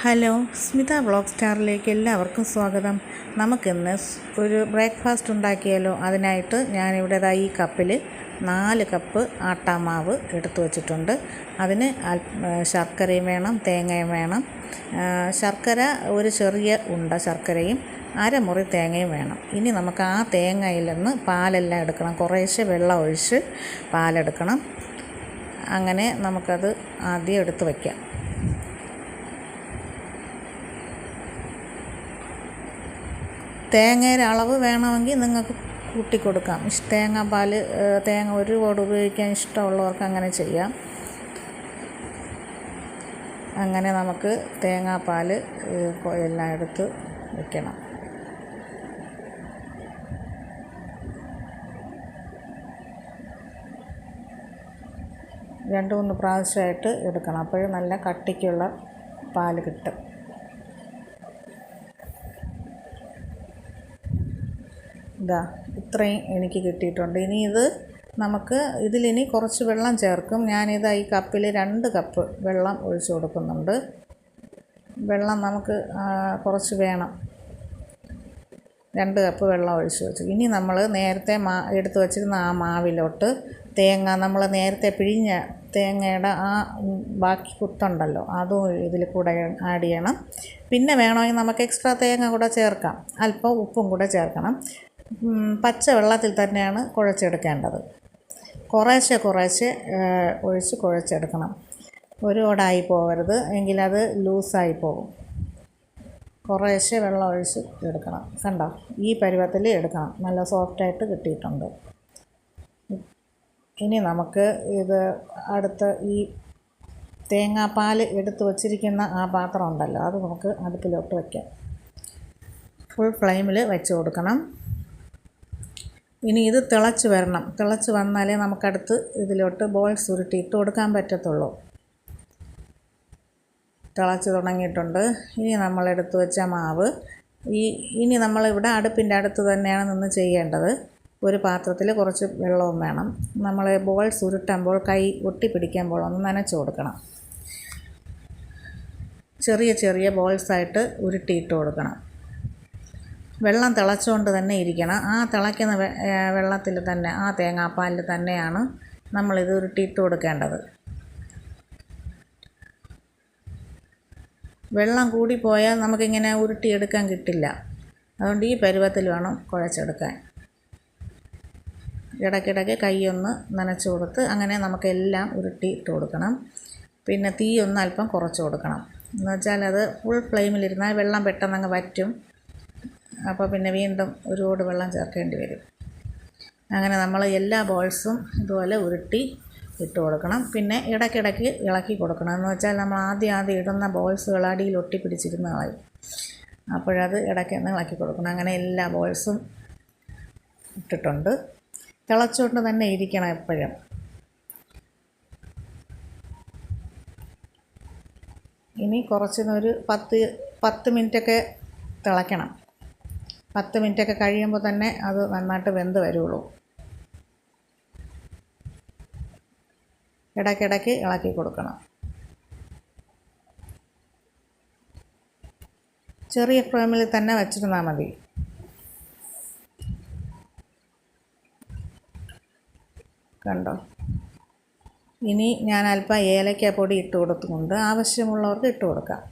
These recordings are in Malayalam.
ഹലോ സ്മിത വ്ളോഗ് സ്റ്റാറിലേക്ക് എല്ലാവർക്കും സ്വാഗതം. നമുക്കിന്ന് ഒരു ബ്രേക്ക്ഫാസ്റ്റ് ഉണ്ടാക്കിയാലോ? അതിനായിട്ട് ഞാനിവിടെ ദാ ഈ കപ്പിൽ നാല് കപ്പ് ആട്ടാമാവ് എടുത്തു വച്ചിട്ടുണ്ട്. അതിന് ശർക്കരയും വേണം തേങ്ങയും വേണം. ശർക്കര ഒരു ചെറിയ ഉണ്ട ശർക്കരയും അരമുറി തേങ്ങയും വേണം. ഇനി നമുക്ക് ആ തേങ്ങയിൽ നിന്ന് പാലെല്ലാം എടുക്കണം. കുറേശ്ശെ വെള്ളം ഒഴിച്ച് പാലെടുക്കണം. അങ്ങനെ നമുക്കത് ആദ്യം എടുത്ത് വയ്ക്കാം തേങ്ങയുടെ അളവ് വേണമെങ്കിൽ നിങ്ങൾക്ക് കൂട്ടിക്കൊടുക്കാം. ഇഷ് തേങ്ങാപ്പാൽ തേങ്ങ തേങ്ങ ഒരുപാട് ഉപയോഗിക്കാൻ ഇഷ്ടമുള്ളവർക്ക് അങ്ങനെ ചെയ്യാം. അങ്ങനെ നമുക്ക് തേങ്ങാപ്പാൽ എല്ലാം എടുത്ത് വെക്കണം. രണ്ട് മൂന്ന് പ്രാവശ്യമായിട്ട് എടുക്കണം. അപ്പോഴും നല്ല കട്ടിക്കുള്ള പാൽ കിട്ടും. ഇതാ ഇത്രയും എനിക്ക് കിട്ടിയിട്ടുണ്ട്. ഇനി ഇത് നമുക്ക് ഇതിലിനി കുറച്ച് വെള്ളം ചേർക്കും. ഞാനിതാ ഈ കപ്പിൽ രണ്ട് കപ്പ് വെള്ളം ഒഴിച്ചു കൊടുക്കുന്നുണ്ട്. വെള്ളം നമുക്ക് കുറച്ച് വേണം. രണ്ട് കപ്പ് വെള്ളം ഒഴിച്ച് വെച്ചു. ഇനി നമ്മൾ നേരത്തെ മാ എടുത്ത് വച്ചിരുന്ന ആ മാവിലോട്ട് തേങ്ങ നമ്മൾ നേരത്തെ പിഴിഞ്ഞ തേങ്ങയുടെ ആ ബാക്കി കുത്തുണ്ടല്ലോ അതും ഇതിൽ കൂടെ ആഡ് ചെയ്യണം. പിന്നെ വേണമെങ്കിൽ നമുക്ക് എക്സ്ട്രാ തേങ്ങ കൂടെ ചേർക്കാം. അല്പം ഉപ്പും കൂടെ ചേർക്കണം. പച്ച വെള്ളത്തിൽ തന്നെയാണ് കുഴച്ചെടുക്കേണ്ടത്. കുറേശ്ശെ കുറേശ്ശെ ഒഴിച്ച് കുഴച്ചെടുക്കണം. ഒരുപാടായി പോകരുത് എങ്കിലത് ലൂസായി പോകും. കുറേശ്ശെ വെള്ളം ഒഴിച്ച് എടുക്കണം. കണ്ടോ? ഈ പരുവത്തിൽ എടുക്കണം. നല്ല സോഫ്റ്റായിട്ട് കിട്ടിയിട്ടുണ്ട്. ഇനി നമുക്ക് ഇത് അടുത്ത ഈ തേങ്ങാപ്പാൽ എടുത്തു വച്ചിരിക്കുന്ന ആ പാത്രം ഉണ്ടല്ലോ അത് നമുക്ക് അടുപ്പിലോട്ട് വയ്ക്കാം ഫുൾ ഫ്ലെയിമിൽ വെച്ച് കൊടുക്കണം. ഇനി ഇത് തിളച്ച് വരണം. തിളച്ച് വന്നാലേ നമുക്കടുത്ത് ഇതിലോട്ട് ബോൾസ് ഉരുട്ടി ഇട്ട് കൊടുക്കാൻ പറ്റത്തുള്ളൂ. തിളച്ച് തുടങ്ങിയിട്ടുണ്ട്. ഇനി നമ്മൾ എടുത്ത് വെച്ച മാവ്. ഈ ഇനി നമ്മളിവിടെ അടുപ്പിന്റെ അടുത്ത് തന്നെയാണ് നിന്ന് ചെയ്യേണ്ടത്. ഒരു പാത്രത്തിൽ കുറച്ച് വെള്ളവും വേണം. നമ്മൾ ബോൾസ് ഉരുട്ടുമ്പോൾ കൈ ഒട്ടിപ്പിടിക്കുമ്പോൾ ഒന്ന് നനച്ച് കൊടുക്കണം. ചെറിയ ചെറിയ ബോൾസായിട്ട് ഉരുട്ടിയിട്ട് കൊടുക്കണം. വെള്ളം തിളച്ചുകൊണ്ട് തന്നെ ഇരിക്കണം. ആ തിളയ്ക്കുന്ന വെള്ളത്തിൽ തന്നെ ആ തേങ്ങാപ്പാലിൽ തന്നെയാണ് നമ്മളിത് ഉരുട്ടിയിട്ട് കൊടുക്കേണ്ടത്. വെള്ളം കൂടി കൂടിപ്പോയാൽ നമുക്കിങ്ങനെ ഉരുട്ടിയെടുക്കാൻ കിട്ടില്ല. അതുകൊണ്ട് ഈ പരുവത്തിൽ വേണം കുഴച്ചെടുക്കാൻ. ഇടയ്ക്കിടയ്ക്ക് കൈയൊന്ന് നനച്ച് കൊടുത്ത് അങ്ങനെ നമുക്കെല്ലാം ഉരുട്ടി ഇട്ട് കൊടുക്കണം. പിന്നെ തീ ഒന്ന് അല്പം കുറച്ച് കൊടുക്കണം. എന്ന് വെച്ചാൽ അത് ഫുൾ ഫ്ലെയിമിലിരുന്നാൽ വെള്ളം പെട്ടെന്ന് അങ്ങ് വറ്റും. അപ്പോൾ പിന്നെ വീണ്ടും ഒരുപാട് വെള്ളം ചേർക്കേണ്ടി വരും. അങ്ങനെ നമ്മൾ എല്ലാ ബോൾസും ഇതുപോലെ ഉരുട്ടി ഇട്ട് കൊടുക്കണം. പിന്നെ ഇടയ്ക്കിടയ്ക്ക് ഇളക്കി കൊടുക്കണം. എന്ന് വെച്ചാൽ നമ്മൾ ആദ്യം ആദ്യം ഇടുന്ന ബോൾസുകൾ അടിയിൽ ഒട്ടിപ്പിടിച്ചിരുന്ന് കളയും അപ്പോഴത് ഇടയ്ക്കൊന്ന് ഇളക്കി കൊടുക്കണം. അങ്ങനെ എല്ലാ ബോൾസും ഇട്ടിട്ടുണ്ട്. തിളച്ചുകൊണ്ട് തന്നെ ഇരിക്കണം എപ്പോഴും. ഇനി കുറച്ചൊരു പത്ത് പത്ത് മിനിറ്റൊക്കെ തിളയ്ക്കണം. പത്ത് മിനിറ്റൊക്കെ കഴിയുമ്പോൾ തന്നെ അത് നന്നായിട്ട് വെന്ത് വരുള്ളൂ. ഇടയ്ക്കിടയ്ക്ക് ഇളക്കി കൊടുക്കണം. ചെറിയ ഫ്ലെയിമിൽ തന്നെ വച്ചിരുന്നാൽ മതി. കണ്ടോ? ഇനി ഞാൻ അല്പം ഏലക്കാപ്പൊടി പൊടി ഇട്ട് കൊടുത്തുകൊണ്ട് ആവശ്യമുള്ളവർക്ക് ഇട്ട് കൊടുക്കാം.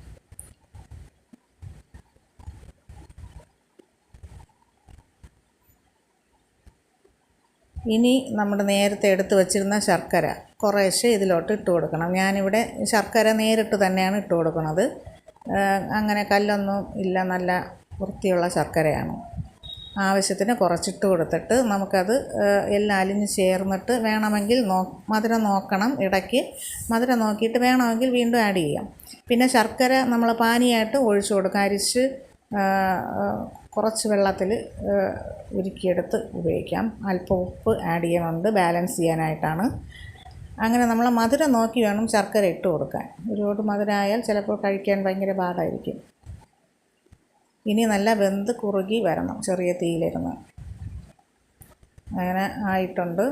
ഇനി നമ്മൾ നേരത്തെ എടുത്ത് വച്ചിരുന്ന ശർക്കര കുറേശ്ശെ ഇതിലോട്ട് ഇട്ട് കൊടുക്കണം. ഞാനിവിടെ ശർക്കര നേരിട്ട് തന്നെയാണ് ഇട്ട് കൊടുക്കുന്നത്. അങ്ങനെ കല്ലൊന്നും ഇല്ല നല്ല വൃത്തിയുള്ള ശർക്കരയാണ്. ആവശ്യത്തിന് കുറച്ചിട്ട് കൊടുത്തിട്ട് നമുക്കത് എല്ലാം അലിഞ്ഞ് ചേർന്നിട്ട് വേണമെങ്കിൽ നോ മധുരം നോക്കണം ഇടയ്ക്ക്. മധുരം നോക്കിയിട്ട് വേണമെങ്കിൽ വീണ്ടും ആഡ് ചെയ്യാം. പിന്നെ ശർക്കര നമ്മൾ പാനിയായിട്ട് ഒഴിച്ചു കൊടുക്കാം. അരിച്ച് കുറച്ച് വെള്ളത്തിൽ ഉരുക്കിയെടുത്ത് ഉപയോഗിക്കാം. അല്പം ഉപ്പ് ആഡ് ചെയ്യുന്നുണ്ട് ബാലൻസ് ചെയ്യാനായിട്ടാണ്. അങ്ങനെ നമ്മൾ മധുരം നോക്കി വേണം ശർക്കര ഇട്ട് കൊടുക്കാൻ. ഒരുപാട് മധുരമായാൽ ചിലപ്പോൾ കഴിക്കാൻ ഭയങ്കര പാടായിരിക്കും. ഇനി നല്ല വെന്ത് കുറുകി വരണം ചെറിയ തീയിലിരുന്ന്. അങ്ങനെ ആയിട്ടുണ്ട്.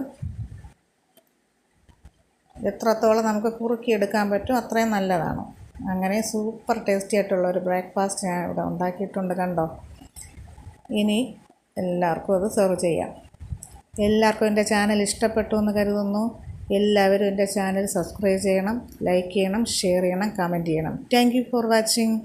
എത്രത്തോളം നമുക്ക് കുറുക്കിയെടുക്കാൻ പറ്റും അത്രയും നല്ലതാണ്. അങ്ങനെ സൂപ്പർ ടേസ്റ്റി ആയിട്ടുള്ള ഒരു ബ്രേക്ക്ഫാസ്റ്റ് ഞാൻ ഇവിടെ ഉണ്ടാക്കിയിട്ടുണ്ട് കണ്ടോ? ഇനി എല്ലാവർക്കും അത് സെർവ് ചെയ്യാം. എല്ലാവർക്കും എന്റെ ചാനൽ ഇഷ്ടപ്പെട്ടു എന്ന് കരുതുന്നു. എല്ലാവരും എന്റെ ചാനൽ സബ്സ്ക്രൈബ് ചെയ്യണം ലൈക്ക് ചെയ്യണം ഷെയർ ചെയ്യണം കമന്റ് ചെയ്യണം. Thank for watching